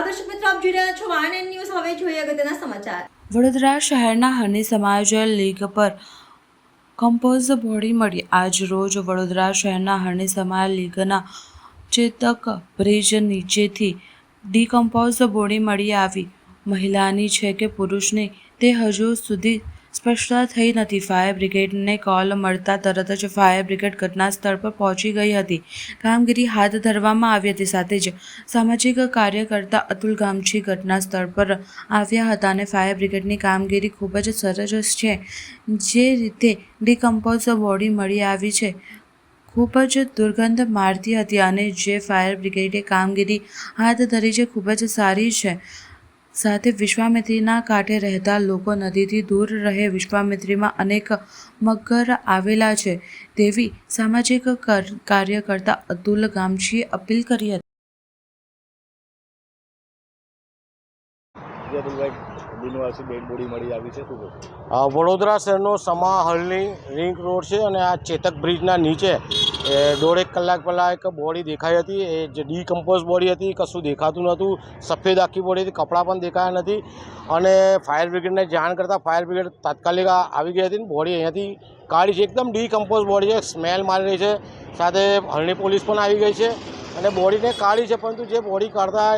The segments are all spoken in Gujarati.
Van and news. હવે જોઈએ અગત્યના સમાચાર. વડોદરા શહેરના હની સમાજ લીગ પર કમ્પોઝ બોડી મળી. આજ રોજ વડોદરા શહેરના હરણી સમાજ લીગના ચેતક બ્રિજ નીચેથી ડીકમ્પોઝ બોડી મળી આવી. મહિલાની છે કે પુરુષની તે હજુ સુધી સ્પષ્ટતા થઈ નથી. ફાયર બ્રિગેડને કોલ મળતા તરત જ ફાયર બ્રિગેડ ઘટના સ્થળ પર પહોંચી ગઈ હતી. કામગીરી હાથ ધરવામાં આવી હતી. સાથે જ સામાજિક કાર્યકર્તા અતુલ ગામછી ઘટના સ્થળ પર આવ્યા હતા અને ફાયર બ્રિગેડની કામગીરી ખૂબ જ સરસ છે. જે રીતે ડિકમ્પોઝ બોડી મળી આવી છે, ખૂબ જ દુર્ગંધ મારતી હતી અને જે ફાયર બ્રિગેડે કામગીરી હાથ ધરી છે, ખૂબ જ સારી છે. સાથે વિશ્વામિત્રીના કાંઠે રહેતા લોકો નદીથી દૂર રહે વિશ્વામિત્રીમાં અનેક મગર આવેલા છે. તેવી સામાજિક કાર્ય કાર્યકર્તા અતુલ ગામછીએ અપીલ કરી હતી. વડોદરા શહેરનો સમા હલની રિંગ રોડ છે અને આ ચેતક બ્રિજના નીચે એ દોઢેક કલાક પહેલાં એક બોડી દેખાઈ હતી. એ જે ડીકમ્પોઝ બોડી હતી કશું દેખાતું નહોતું. સફેદ આખી બોડી હતી, કપડાં પણ દેખાયા નથી. અને ફાયર બ્રિગેડને જાણ કરતાં ફાયર બ્રિગેડ તાત્કાલિક આવી ગઈ હતી ને બોડી અહીંયાથી કાઢી છે, એકદમ ડીકમ્પોઝ બોડી છે, સ્મેલ મારી રહી છે. સાથે હરણી પોલીસ પણ આવી ગઈ છે. અને બોડીને કાઢી છે, પરંતુ જે બોડી કાઢતા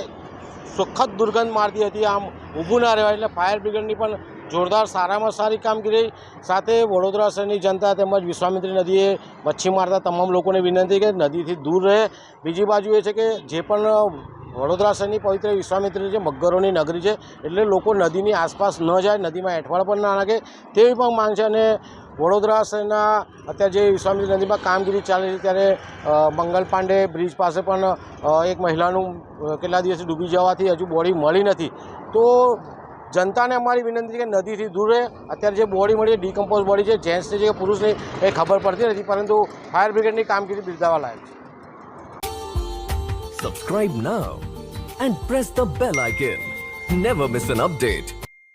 સખત દુર્ગંધ મારતી હતી. આમ ઊભું ના રહેવાય એટલે ફાયર બ્રિગેડની પણ જોરદાર સારામાં સારી કામગીરી સાથે વડોદરા શહેરની જનતા તેમજ વિશ્વામિત્રી નદીએ મચ્છી મારતા તમામ લોકોને વિનંતી કે નદીથી દૂર રહે. બીજી બાજુ એ છે કે જે પણ વડોદરા શહેરની પવિત્ર વિશ્વામિત્રી છે મગરોની નગરી છે, એટલે લોકો નદીની આસપાસ ન જાય, નદીમાં એઠવાડ પણ ના નાખે તેવી પણ માંગ છે અને વડોદરા શહેરના અત્યારે જે વિશ્વામિત્રી નદીમાં કામગીરી ચાલે છે ત્યારે મંગલ પાંડે બ્રિજ પાસે પણ એક મહિલાનું કેટલા દિવસે ડૂબી જવાથી હજુ બોડી મળી નથી. તો જનતાને અમારી વિનંતી કે નદીથી દૂર રહે. અત્યારે જે બોડી મળી છે, ડીકમ્પોઝ બોડી છે જેન્ટ્સની છે કે પુરુષની એ ખબર પડતી નથી, પરંતુ ફાયર બ્રિગેડની કામગીરી બિરદાવા લાયક છે. Subscribe now and press the bell icon never miss an update.